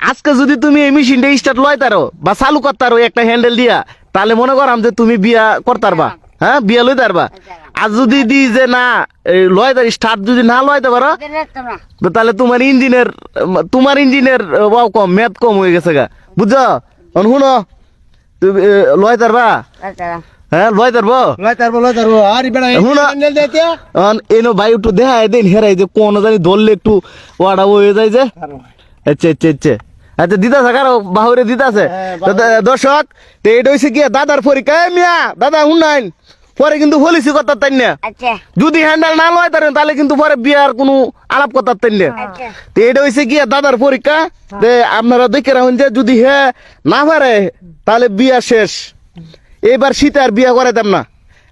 আজকে যদি তুমি এই মেশিনটা স্টার্ট লয় তারো বা চালু করতারো একটা হ্যান্ডেল দিয়া তাহলে মনে করাম যে তুমি বিয়া করতারবা হ্যাঁ? বিয়া লই তারবা আর যদি দি যে না এই লয় তার স্টার্ট যদি না লয়তে পারো তাহলে তোমার ইঞ্জিনের তোমার ইঞ্জিনের ওয়াও কম মেদ কম হয়ে গেছে গা। বুঝছ? শুনো তুমি লয় তারবা? হ্যাঁ লয় তারবো? লয় তারবো লয় তারবো। আর বেড়া এনো ভাই একটু দেখায় দেন হেরাই যে কোন জানি ধরলে একটু ওয়াটা হয়ে যায় যে। আচ্ছা আচ্ছা আচ্ছা আচ্ছা দিতাছে কারও বাহুরে দিতাছে হ্যাঁ, দর্শক তো এটা হয়েছে কি দাদার পরীক্ষা। মিয়া দাদা শুনাইন পরে কিন্তু পলিসি করতে তাই না আচ্ছা। যদি হ্যান্ডেল না লয় তারেন তাহলে কিন্তু পরে বিয়ার কোনো আলাপ করতে তাই না আচ্ছা। তো এটা হয়েছে কি দাদার পরীক্ষা। যে আপনারা দেখে রাখুন যে যদি হে না পারে তাহলে বিয়া শেষ। এবার শীতে আর বিয়া করাইতাম না।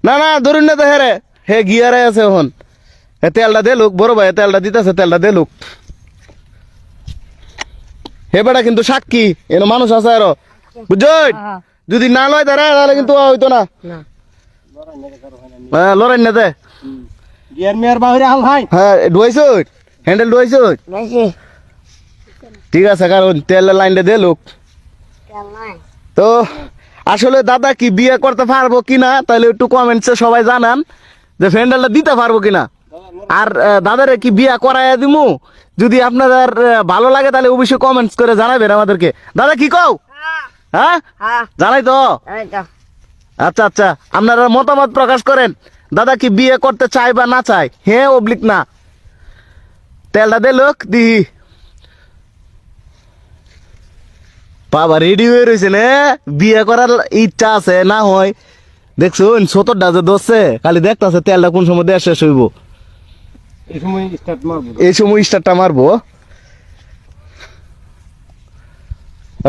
না না ধরুন না তো হেরে হে গিয়ারে আছে এখন। তেলটা দেলুক বড় ভাই তেলটা দিতেছে তেলটা দেলুক হে বেটা কিন্তু সাক্ষী এনো মানুষ আছে আরও। বুঝছই হ্যাঁ। যদি না লয় তারা তাহলে কিন্তু হইতো না। না। হ্যাঁ লড়াই না দে। হ্যাঁ ডুয়াইছ হ্যান্ডেল ডুয়াইছ ঠিক আছে কারণ তেলের লাইনটা তো আসলে দাদা কি বিয়ে করতে পারব কিনা তাহলে একটু কমেন্টসে সবাই জানান যে ফ্যান্ডেলটা দিতে পারব কিনা। আর দাদারে কি বিয়া করাইয়া দিমু? যদি আপনাদের ভালো লাগে তাহলে অবশ্যই কমেন্টস করে জানাবেন আমাদেরকে। দাদা কি কও? হ্যাঁ। হ্যাঁ? জানাই তো। আচ্ছা আচ্ছা। আপনারা মতামত প্রকাশ করেন। দাদা কি বিয়ে করতে চায় বা না চায়? হ্যাঁ অবলিক না। তেলটা দে লোক দি। বাবা রেডি হয়ে রয়েছে না। বিয়ে করার ইচ্ছা আছে না হয়। দেখছ সতরটা যে দোষে খালি দেখতেছে তেলটা কোন সময় দেশ শেষ হইব। এই সময় স্টার্ট মারবো। স্টারটা মারবো।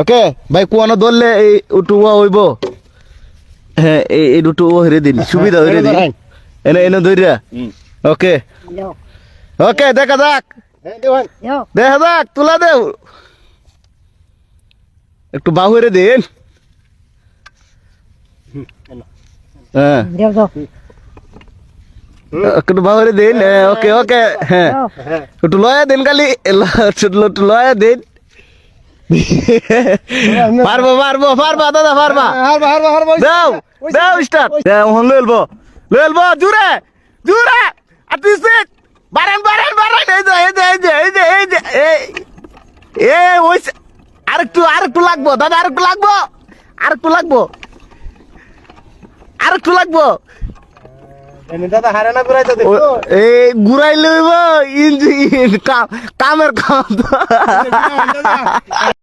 ওকে ভাই কুয়ানো ধরলে এই উটু হইব। হ্যাঁ এই এই দুটো হইরে দিন সুবিধা হইরে দিন। এনে এনে ধইরা ওকে ওকে দেখা যাক। হ্যাঁ দেওয়ান যাও দেখা যাক তুলা দেও। একটু বাহুরে দিন। হ্যাঁ। যাও যাও একটু বাহুরে দিন ওকে ওকে হ্যাঁ। একটু লয়া দিন খালি একটু লয়া দিন। পারব পারব পারবা দাদা পারবা। দাও দাও স্টার্ট হন লইলবো লইলবো জুরে জুরে আর তুই সিট বারেন বারেন বারেন এই যে এই যে এই যে এই যে এই যে এই। এ ওই আরেকটু আরেকটু লাগবো দাদা আরেকটু লাগবো। আরেকটু লাগবো। আরেকটু লাগবো। এনে দাদা হারে না ঘুরাইতে ও- দেখো এই ঘুরাই লইব ইঞ্জিন কামের কাম।